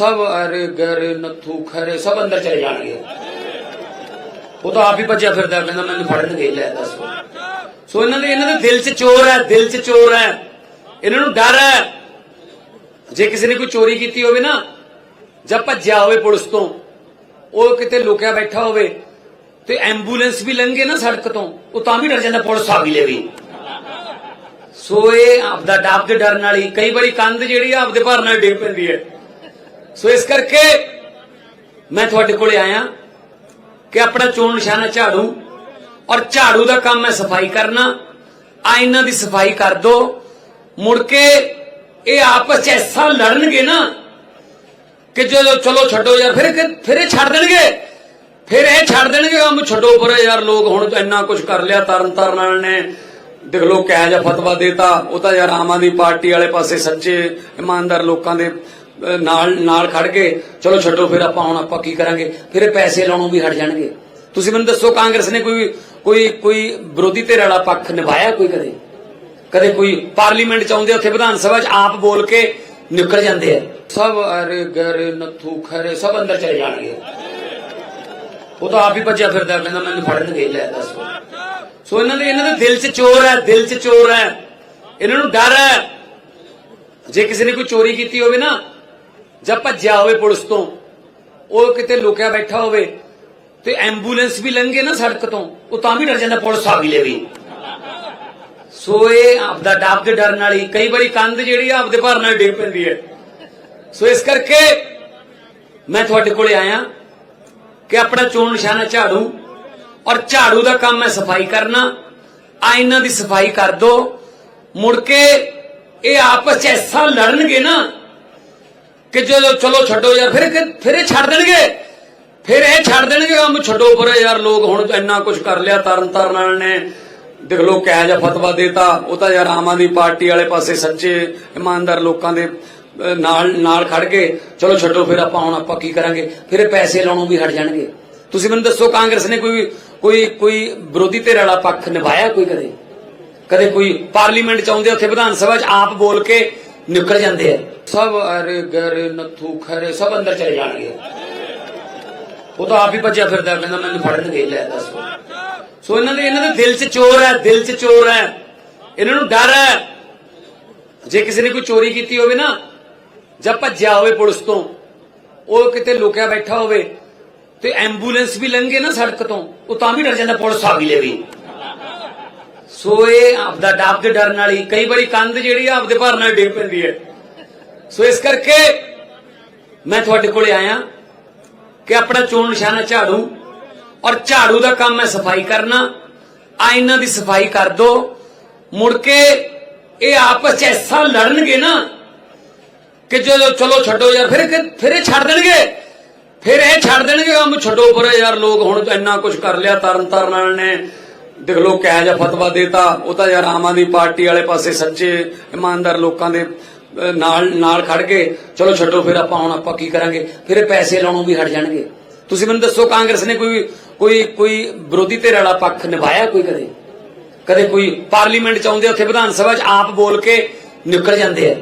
ਸਭ ਅਰੇ ਗਰੇ ਨੱਥੂ ਖਰੇ, ਸਭ ਅੰਦਰ ਚਲੇ ਜਾਣਗੇ। ਉਹ ਤਾਂ ਆਪ ਹੀ ਭੱਜਿਆ ਫਿਰਦਾ, ਕਹਿੰਦਾ ਮੈਨੂੰ ਫੜਨ ਗਏ ਲੈ ਦੱਸ। ਸੋ ਇਹਨਾਂ ਦੇ ਇਹਨਾਂ ਦੇ ਦਿਲ 'ਚ ਚੋਰ ਹੈ, ਦਿਲ 'ਚ ਚੋਰ ਹੈ। ਇਹਨਾਂ ਨੂੰ ਡਰ ਹੈ। ਜੇ ਕਿਸੇ ਨੇ ਕੋਈ ਚੋਰੀ ਕੀਤੀ ਹੋਵੇ ਨਾ, ਜਾਂ ਭੱਜਿਆ ਹੋਵੇ ਪੁਲਿਸ ਤੋਂ, ਉਹ ਕਿਤੇ ਲੁਕਿਆ ਬੈਠਾ ਹੋਵੇ, ਤੇ ਐਂਬੂਲੈਂਸ ਵੀ ਲੰਘੇ ਨਾ ਸੜਕ ਤੋਂ, ਉਹ ਤਾਂ ਵੀ ਡਰ ਜਾਂਦਾ, ਪੁਲਿਸ ਆ ਵੀ ਲੈ ਵੀ ਸੋ ਇਹ ਆਪਦਾ ਡਰ ਦੇ ਡਰ ਨਾਲ ਹੀ ਕਈ ਵਾਰੀ ਕੰਧ ਜਿਹੜੀ ਆਪਦੇ ਭਾਰ ਨਾਲ ਡਿੱਗ ਪੈਂਦੀ ਹੈ। ਸੋ ਇਸ ਕਰਕੇ ਮੈਂ ਤੁਹਾਡੇ ਕੋਲੇ ਆਇਆ ਕਿ ਆਪਣਾ ਚੋਣ ਨਿਸ਼ਾਨਾ ਝਾੜੂ ਔਰ ਝਾੜੂ ਦਾ ਕੰਮ ਹੈ ਸਫ਼ਾਈ ਕਰਨਾ। ਆ ਇਹਨਾਂ ਦੀ ਸਫ਼ਾਈ ਕਰ ਦੋ। ਮੁੜ ਕੇ ਇਹ ਆਪਸ ਚ ਐਸਾ ਲੜਨਗੇ ਨਾ ਕਿ ਜਦੋਂ ਚਲੋ ਛੱਡੋ ਯਾਰ, ਫਿਰ ਫਿਰ ਇਹ ਛੱਡ ਦੇਣਗੇ। ਫਿਰ ਇਹ ਛੱਡ ਦੇਣਗੇ ਕੰਮ ਛੱਡੋ ਪਰੇ ਯਾਰ, ਲੋਕ ਹੁਣ ਤਾਂ ਇੰਨਾ ਕੁਝ ਕਰ ਲਿਆ ਤਰਨ ਤਾਰਨ ਵਾਲਿਆਂ ਨੇ। ਦੇਖ ਲੋ ਕਿਹੋ ਜਿਹਾ ਫਤਵਾ ਦੇਤਾ। ਉਹ ਤਾਂ ਯਾਰ ਆਮ ਆਦਮੀ ਪਾਰਟੀ ਵਾਲੇ ਪਾਸੇ ਸੱਚੇ, ਇਮਾਨਦਾਰ ਲੋਕਾਂ ਦੇ ਨਾਲ ਨਾਲ ਖੜ ਕੇ, ਚਲੋ ਛੱਡੋ ਫਿਰ ਆਪਾਂ ਹੁਣ ਆਪਾਂ ਕੀ ਕਰਾਂਗੇ? ਫਿਰ ਇਹ ਪੈਸੇ ਲਾਉਣੋਂ ਵੀ ਹਟ ਜਾਣਗੇ। ਤੁਸੀਂ ਮੈਨੂੰ ਦੱਸੋ, ਕਾਂਗਰਸ ਨੇ ਕੋਈ ਕੋਈ ਕੋਈ ਵਿਰੋਧੀ ਧਿਰ ਵਾਲਾ ਪੱਖ ਨਿਭਾਇਆ ਕੋਈ ਕਦੇ? ਕਦੇ ਕੋਈ ਪਾਰਲੀਮੈਂਟ ਚ ਆਉਂਦੇ ਉੱਥੇ ਵਿਧਾਨ ਸਭਾ ਚ ਆਪ ਬੋਲ ਕੇ ਨਿਕਲ ਜਾਂਦੇ ਆ? ਸਭ ਅਰੇ ਗਰੇ ਨੱਥੂ ਖਰੇ, ਸਭ ਅੰਦਰ ਚਲੇ ਜਾਣਗੇ। ਉਹ ਤਾਂ ਆਪ ਹੀ ਭੱਜਿਆ ਫਿਰਦਾ, ਕਹਿੰਦਾ ਮੈਨੂੰ ਫੜਨਗੇ, ਲੈ ਦੱਸ। ਸੋ ਇਹਨਾਂ ਦੇ ਇਹਨਾਂ ਦੇ ਦਿਲ 'ਚ ਚੋਰ ਹੈ, ਦਿਲ 'ਚ ਚੋਰ ਹੈ। ਇਹਨਾਂ ਨੂੰ ਡਰ ਹੈ। ਜੇ ਕਿਸੇ ਨੇ ਕੋਈ ਚੋਰੀ ਕੀਤੀ ਹੋਵੇ ਨਾ ਜਾਂ ਭੱਜਿਆ ਹੋਵੇ ਪੁਲਿਸ ਤੋਂ, ਉਹ ਕਿਤੇ ਲੁਕਿਆ ਬੈਠਾ ਹੋਵੇ, ਤੇ ਐਂਬੂਲੈਂਸ ਵੀ ਲੰਘੇ ਨਾ ਸੜਕ ਤੋਂ, ਉਹ ਤਾਂ ਵੀ ਡਰ ਜਾਂਦਾ ਪੁਲਿਸ ਆ ਵੀ ਲੈ ਵੀ। ਸੋ ਇਹ ਆਪਦਾ ਡਰ ਦੇ ਡਰ ਨਾਲ ਹੀ ਕਈ ਵਾਰੀ ਕੰਧ ਜਿਹੜੀ ਆਪਦੇ ਭਾਰ ਨਾਲ ਡਿੱਗ ਪੈਂਦੀ ਹੈ। ਸੋ ਇਸ ਕਰਕੇ ਮੈਂ ਤੁਹਾਡੇ ਕੋਲੇ ਆਇਆ ਕਿ ਆਪਣਾ ਚੋਣ ਨਿਸ਼ਾਨਾ ਝਾੜੂ, ਔਰ ਝਾੜੂ ਦਾ ਕੰਮ ਹੈ ਸਫ਼ਾਈ ਕਰਨਾ, ਆ ਇਹਨਾਂ ਦੀ ਸਫ਼ਾਈ ਕਰ ਦੋ। ਮੁੜ ਕੇ ਇਹ ਆਪਸ ਚ ਐਸਾ ਲੜਨਗੇ ਨਾ ਕਿ ਜਦੋਂ ਚਲੋ ਛੱਡੋ ਯਾਰ, ਫਿਰ ਫਿਰ ਇਹ ਛੱਡ ਦੇਣਗੇ। ਫਿਰ ਇਹ ਛੱਡ ਦੇਣਗੇ ਕੰਮ, ਛੱਡੋ ਪਰੇ ਯਾਰ, ਲੋਕ ਹੁਣ ਇੰਨਾ ਕੁਝ ਕਰ ਲਿਆ ਤਰਨ ਤਾਰਨ ਵਾਲਿਆਂ ਨੇ। ਦੇਖ ਲੋ ਕਿਹੋ ਜਿਹਾ ਫਤਵਾ ਦੇਤਾ। ਉਹ ਤਾਂ ਯਾਰ ਆਮ ਆਦਮੀ ਪਾਰਟੀ ਵਾਲੇ ਪਾਸੇ ਸੱਚੇ ਇਮਾਨਦਾਰ ਲੋਕਾਂ ਦੇ ਨਾਲ ਨਾਲ ਖੜ ਕੇ, ਚਲੋ ਛੱਡੋ, ਫਿਰ ਆਪਾਂ ਹੁਣ ਆਪਾਂ ਕੀ ਕਰਾਂਗੇ? ਫਿਰ ਇਹ ਪੈਸੇ ਲਾਉਣੋਂ ਵੀ ਹਟ ਜਾਣਗੇ। ਤੁਸੀਂ ਮੈਨੂੰ ਦੱਸੋ, ਕਾਂਗਰਸ ਨੇ ਕੋਈ ਕੋਈ ਕੋਈ ਵਿਰੋਧੀ ਧਿਰ ਵਾਲਾ ਪੱਖ ਨਿਭਾਇਆ ਕੋਈ ਕਦੇ? ਕਦੇ ਕੋਈ ਪਾਰਲੀਮੈਂਟ ਚ ਆਉਂਦੇ ਉੱਥੇ ਵਿਧਾਨ ਸਭਾ ਚ, ਆਪ ਬੋਲ ਕੇ ਨਿਕਲ ਜਾਂਦੇ ਆ। ਸਭ ਅਰੇ ਗਰੇ ਨੱਥੂ ਖਰੇ, ਸਭ ਅੰਦਰ ਚਲੇ ਜਾਣਗੇ। ਉਹ ਤਾਂ ਆਪ ਹੀ ਭੱਜਿਆ ਫਿਰਦਾ, ਕਹਿੰਦਾ ਮੈਨੂੰ ਫੜਨ ਲੈ ਦੱਸ। ਸੋ ਇਹਨਾਂ ਦੇ ਇਹਨਾਂ ਦੇ ਦਿਲ 'ਚ ਚੋਰ ਹੈ, ਦਿਲ 'ਚ ਚੋਰ ਹੈ। ਇਹਨਾਂ ਨੂੰ ਡਰ ਹੈ। ਜੇ ਕਿਸੇ ਨੇ ਕੋਈ ਚੋਰੀ ਕੀਤੀ ਹੋਵੇ ਨਾ, ਜਾਂ ਭੱਜਿਆ ਹੋਵੇ ਪੁਲਿਸ ਤੋਂ, ਉਹ ਕਿਤੇ ਲੁਕਿਆ ਬੈਠਾ ਹੋਵੇ, ਤੇ ਐਂਬੂਲੈਂਸ ਵੀ ਲੰਘੇ ਨਾ ਸੜਕ ਤੋਂ, ਉਹ ਤਾਂ ਵੀ ਡਰ ਜਾਂਦਾ, ਪੁਲਿਸ ਆ ਵੀ ਲੈ ਵੀ। ਸੋ ਇਹ ਆਪਦਾ ਡੱਬ ਦੇ ਡਰ ਨਾਲ ਹੀ ਕਈ ਵਾਰੀ ਕੰਧ ਜਿਹੜੀ ਆਪਦੇ ਭਾਰ ਨਾਲ ਡਿੱਗ ਪੈਂਦੀ ਹੈ। ਸੋ ਇਸ ਕਰਕੇ ਮੈਂ ਤੁਹਾਡੇ ਕੋਲੇ ਆਇਆ ਕਿ ਆਪਣਾ ਚੋਣ ਨਿਸ਼ਾਨਾ ਝਾੜੂ ਔਰ ਝਾੜੂ ਦਾ ਕੰਮ ਹੈ ਸਫ਼ਾਈ ਕਰਨਾ, ਆ ਇਹਨਾਂ ਦੀ ਸਫ਼ਾਈ ਕਰ ਦੋ। ਮੁੜ ਕੇ ਇਹ ਆਪਸ ਚ ਐਸਾ ਲੜਨਗੇ ਨਾ ਕਿ ਜਦੋਂ ਚਲੋ ਛੱਡੋ ਯਾਰ ਫਿਰ ਫਿਰ ਇਹ ਛੱਡ ਦੇਣਗੇ। ਫਿਰ ਇਹ ਛੱਡ ਦੇਣਗੇ, ਕੰਮ ਛੱਡੋ ਪਰੇ ਯਾਰ, ਲੋਕ ਹੁਣ ਇੰਨਾ ਕੁਝ ਕਰ ਲਿਆ, ਤਰਨ ਤਾਰਨ ਵਾਲਿਆਂ ਨੇ। ਦੇਖ ਲੋ ਕਿਹੋ ਜਿਹਾ ਫਤਵਾ ਦੇਤਾ। ਉਹ ਤਾਂ ਯਾਰ ਆਮ ਆਦਮੀ ਪਾਰਟੀ ਵਾਲੇ ਪਾਸੇ ਸੱਚੇ, ਇਮਾਨਦਾਰ ਲੋਕਾਂ ਦੇ ਨਾਲ ਨਾਲ ਖੜ ਕੇ ਚਲੋ ਛੱਡੋ, ਫਿਰ ਆਪਾਂ ਹੁਣ ਆਪਾਂ ਕੀ ਕਰਾਂਗੇ? ਫਿਰ ਇਹ ਪੈਸੇ ਲਾਉਣੋਂ ਵੀ ਹਟ ਜਾਣਗੇ। ਤੁਸੀਂ ਮੈਨੂੰ ਦੱਸੋ, ਕਾਂਗਰਸ ਨੇ ਕੋਈ ਕੋਈ ਕੋਈ ਵਿਰੋਧੀ ਧਿਰ ਵਾਲਾ ਪੱਖ ਨਿਭਾਇਆ ਕੋਈ ਕਦੇ? ਕਦੇ ਕੋਈ ਪਾਰਲੀਮੈਂਟ ਚ ਆਉਂਦੇ ਉੱਥੇ ਵਿਧਾਨ ਸਭਾ ਚ ਆਪ ਬੋਲ ਕੇ ਨਿਕਲ ਜਾਂਦੇ ਆ।